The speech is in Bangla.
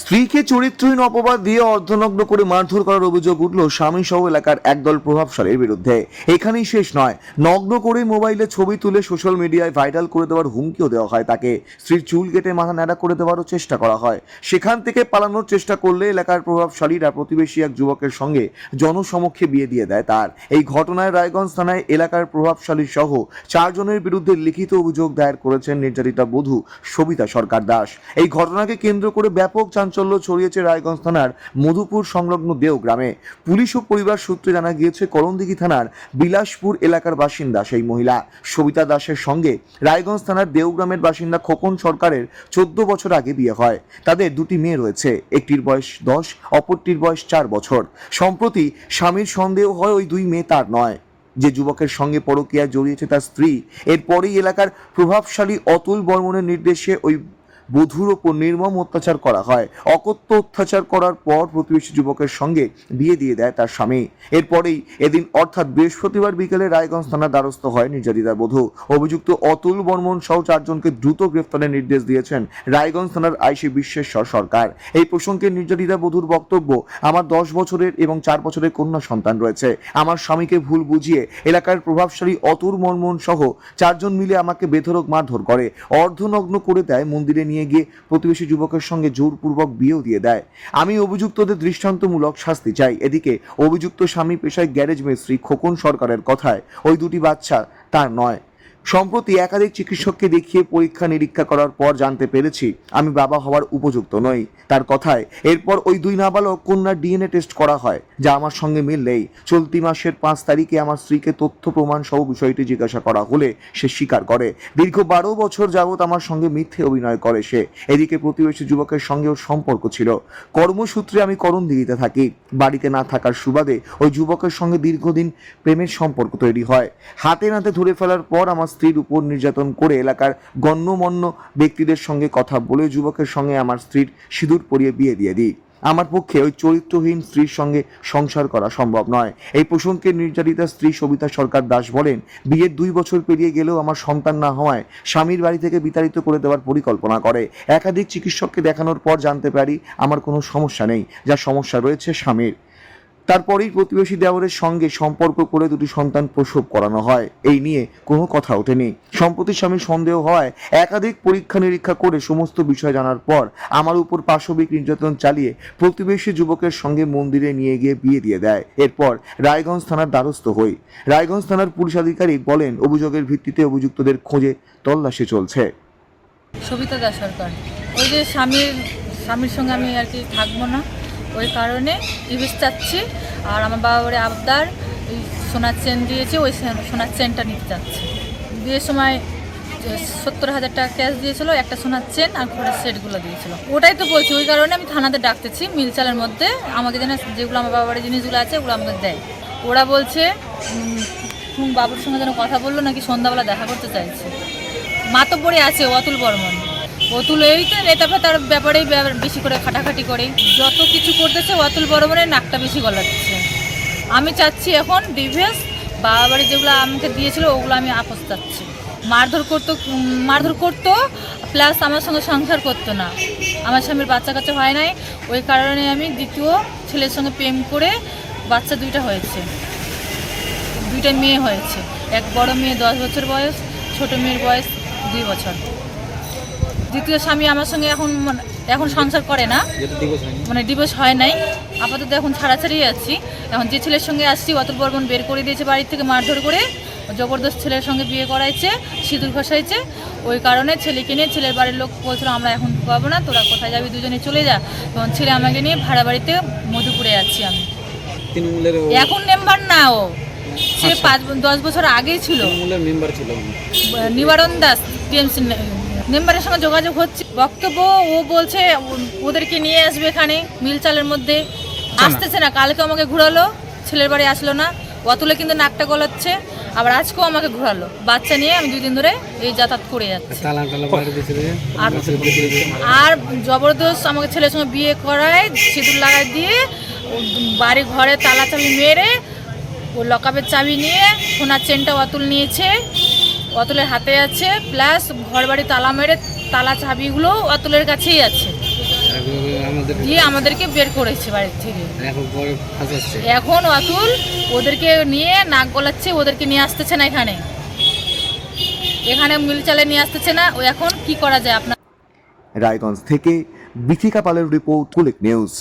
স্ত্রীকে চরিত্রহীন অপবাদ দিয়ে অর্ধনগ্ন করে মারধর করার অভিযোগ উঠল স্বামী সহ এলাকার একদল প্রভাবশালীর বিরুদ্ধে। এখানেই শেষ নয়। নগ্ন করে মোবাইলে ছবি তুলে সোশ্যাল মিডিয়ায় ভাইরাল করে দেওয়ার হুমকিও দেওয়া হয় তাকে। স্ত্রীর চুল কেটে মাথা ন্যাড়া করে দেওয়ারও চেষ্টা করা হয়। সেখান থেকে পালানোর চেষ্টা করলে এলাকার প্রভাবশালীরা প্রতিবেশী এক যুবকের সঙ্গে জনসমক্ষে বিয়ে দিয়ে দেয় তার। এই ঘটনায় রায়গঞ্জ থানায় এলাকার প্রভাবশালী সহ চারজনের বিরুদ্ধে লিখিত অভিযোগ দায়ের করেছেন নির্যাতিতা বধূ সবিতা সরকার দাস। এই ঘটনাকে কেন্দ্র করে ব্যাপক চাঞ্চল্য ছড়িয়েছে রায়গঞ্জ থানার মধুপুর সংলগ্ন দেও গ্রামে পুলিশ ও পরিবার সূত্রে জানা গিয়েছে, করণদিঘি থানার বিলাসপুর এলাকার বাসিন্দা সেই মহিলা। সবিতা দাসের সঙ্গে রায়গঞ্জ থানার দেওগ্রামের বাসিন্দা খোকন সরকারের চোদ্দ বছর আগে বিয়ে হয়। তাদের দুটি মেয়ে রয়েছে, একটির বয়স দশ, অপরটির বয়স চার বছর। সম্প্রতি স্বামীর সন্দেহ হয় ওই দুই মেয়ে তার নয়। যে যুবকের সঙ্গে পরকীয়া জড়িয়েছে তার স্ত্রী, এরপরেই এলাকার প্রভাবশালী অতুল বর্মনের নির্দেশে ওই বধূর ওপর নির্মম অত্যাচার করা হয়। অকথ্য অত্যাচার করার পর প্রতিবেশী যুবকের সঙ্গে বিয়ে দিয়ে দেয় তার স্বামী। এরপরেই এদিন অর্থাৎ বৃহস্পতিবার বিকেলে রায়গঞ্জ থানার দ্বারস্থ হয় নির্যাতিতা বধূ। অভিযুক্ত অতুল বর্মন সহ চারজনকে দ্রুত গ্রেফতারের নির্দেশ দিয়েছেন রায়গঞ্জ থানার আইসি বিশ্বেশ্বর সরকার। এই প্রসঙ্গে নির্যাতিতা বধূর বক্তব্য, আমার দশ বছরের এবং চার বছরের কন্যা সন্তান রয়েছে। আমার স্বামীকে ভুল বুঝিয়ে এলাকার প্রভাবশালী অতুল বর্মন সহ চারজন মিলে আমাকে বেধরক মারধর করে। অর্ধনগ্ন করে দেয় মন্দিরে নিয়ে গিয়ে প্রতিবেশী যুবকের সঙ্গে জোরপূর্বক বিয়েও দিয়ে দেয়। আমি অভিযুক্তদের দৃষ্টান্তমূলক শাস্তি চাই। এদিকে অভিযুক্ত স্বামী পেশায় গ্যারেজ মিস্ত্রি খোকন সরকারের কথায়, ওই দুটি বাচ্চা তার নয়। সম্প্রতি একাধিক চিকিৎসককে দেখিয়ে পরীক্ষা নিরীক্ষা করার পর জানতে পেরেছি, আমি বাবা হওয়ার উপযুক্ত নই। তার কথায়, এরপর ওই দুই নাবালক কন্যার ডিএনএ টেস্ট করা হয়, যা আমার সঙ্গে মিল নেই। চলতি মাসের পাঁচ তারিখে আমার স্ত্রীকে তথ্য প্রমাণ সহ বিষয়টি জিজ্ঞাসা করা হলে সে স্বীকার করে। দীর্ঘ বারো বছর যাবৎ আমার সঙ্গে মিথ্যে অভিনয় করে সে। এদিকে প্রতিবেশী যুবকের সঙ্গেও সম্পর্ক ছিল। কর্মসূত্রে আমি করণ দিঘিতে থাকি। বাড়িতে না থাকার সুবাদে ওই যুবকের সঙ্গে দীর্ঘদিন প্রেমের সম্পর্ক তৈরি হয়। হাতে নাতে ধরে ফেলার পর আমার স্ত্রীর উপর নির্যাতন করে এলাকার গণ্যমান্য ব্যক্তিদের সঙ্গে কথা বলে যুবকের সঙ্গে আমার স্ত্রীর সিঁদুর পরিয়ে বিয়ে দিয়ে দিই। আমার পক্ষে ওই চরিত্রহীন স্ত্রীর সঙ্গে সংসার করা সম্ভব নয়। এই প্রসঙ্গে নির্যাতিতা স্ত্রী সবিতা সরকার দাস বলেন, বিয়ের দুই বছর পেরিয়ে গেলেও আমার সন্তান না হওয়ায় স্বামীর বাড়ি থেকে বিতাড়িত করে দেওয়ার পরিকল্পনা করে। একাধিক চিকিৎসককে দেখানোর পর জানতে পারি, আমার কোনো সমস্যা নেই। যা সমস্যা রয়েছে স্বামীর। তারপরেই প্রতিবেশী দেওরের সঙ্গে সম্পর্ক করে দুটি সন্তান প্রসব করানো হয়। এই নিয়ে কোনো কথা ওঠেনি। সম্প্রতি স্বামীর সন্দেহ হয় একাধিক পরীক্ষা নিরীক্ষা করে সমস্ত বিষয় জানার পর আমার উপর পাশবিক নির্যাতন চালিয়ে প্রতিবেশী যুবকের সঙ্গে মন্দিরে নিয়ে গিয়ে বিয়ে দিয়ে দেয়। এরপর রায়গঞ্জ থানার দ্বারস্থ হই। রায়গঞ্জ থানার পুলিশ আধিকারিক বলেন, অভিযোগের ভিত্তিতে অভিযুক্তদের খোঁজে তল্লাশি চলছে। সবিতা দাস সরকার। ওই যে স্বামীর স্বামীর সঙ্গে আমি আর কি থাকব না। ওই কারণে ডিভোর্স চাচ্ছি। আর আমার বাবা আবদার ওই সোনার চেন দিয়েছে, ওই সোনার চেনটা নিতে চাচ্ছি। বিয়ের সময় সত্তর হাজার টাকা ক্যাশ দিয়েছিল, একটা সোনার চেন আর ঘরের সেটগুলো দিয়েছিল। ওটাই তো বলছি, ওই কারণে আমি থানাতে ডাকতেছি মিল চালের মধ্যে। আমাকে যেন যেগুলো আমার বাবা বাড়ির জিনিসগুলো আছে, ওগুলো আমাকে দেয়। ওরা বলছে বাবুর সঙ্গে যেন কথা বলল, নাকি সন্ধ্যাবেলা দেখা করতে চাইছে? মাতব্বরে আছে, অতুল বর্মন। অতুল এই তো নেতা ফেতার ব্যাপারেই ব্যাপার- বেশি করে খাটাখাটি করে। যত কিছু করতেছে, অতুল বর্মনের নাকটা বেশি গলাচ্ছে। আমি চাচ্ছি এখন ডিভেস বাবা বাড়ি যেগুলো আমাকে দিয়েছিল, ওগুলো আমি আপোস চাচ্ছি। মারধর করতো মারধর করতো প্লাস আমার সঙ্গে সংসার করতো না। আমার স্বামীর বাচ্চা কাচ্চা হয় নাই, ওই কারণে আমি দ্বিতীয় ছেলের সঙ্গে প্রেম করে বাচ্চা দুইটা হয়েছে। দুইটা মেয়ে হয়েছে। এক বড় মেয়ে দশ বছর বয়স, ছোট মেয়ের বয়স দুই বছর। দ্বিতীয় স্বামী আমার সঙ্গে এখন এখন সংসার করে না। মানে ডিভোর্স হয় নাই। আপাতত এখন ছাড়াছাড়ি আছি। এখন যে ছেলের সঙ্গে আসছি অতুল বর্মন বের করে দিয়েছে বাড়ির থেকে মারধর করে জবরদস্ত ছেলের সঙ্গে বিয়ে করাইছে সিঁদুর ঘষাইছে। ওই কারণে ছেলেকে নিয়ে ছেলের বাড়ির লোক বলছিল আমরা এখন পাবো না তোরা কোথায় যাবি দুজনে চলে যা। তখন ছেলে আমাকে নিয়ে ভাড়া বাড়িতে মধুপুরে আছি আমি। এখন মেম্বার না ও। সে আচ্ছা। পাঁচ দশ বছর আগেই ছিল। ছিল। নিবারণ দাস টিএমসি মেম্বারের সঙ্গে যোগাযোগ হচ্ছে। বক্তব্য ও বলছে ওদেরকে নিয়ে আসবে এখানে মিল চালের মধ্যে আসতেছে না কালকে আমাকে ঘুরালো ছেলের বাড়ি আসলো না। অতুলে কিন্তু নাকটা গলাচ্ছে আবার আজকেও আমাকে ঘুরালো। বাচ্চা নিয়ে আমি দুই দিন ধরে এই যাতায়াত করে যাচ্ছি। আর জবরদস্ত আমাকে ছেলের সঙ্গে বিয়ে করায় সিঁদুর লাগাই দিয়ে বাড়ি ঘরে তালা চাবি মেরে ও লকাপের চাবি নিয়ে সোনার চেনটা অতুল নিয়েছে। অতুলের হাতে আছে প্লাস ঘর বাড়ি তালা মেরে তালা চাবিগুলো অতুলের কাছেই আছে। দিয়ে আমাদেরকে বের করেছে বাড়ির থেকে। এখন এখন অতুল ওদেরকে নিয়ে নাক গলাচ্ছে ওদেরকে নিয়ে আসতেছে না এখানে। এখানে মিল চালে নিয়ে আসতেছে না ও এখন কি করা যায় আপনার রায়গঞ্জ থেকে বিথিকা পালের রিপোর্ট কুলিক নিউজ।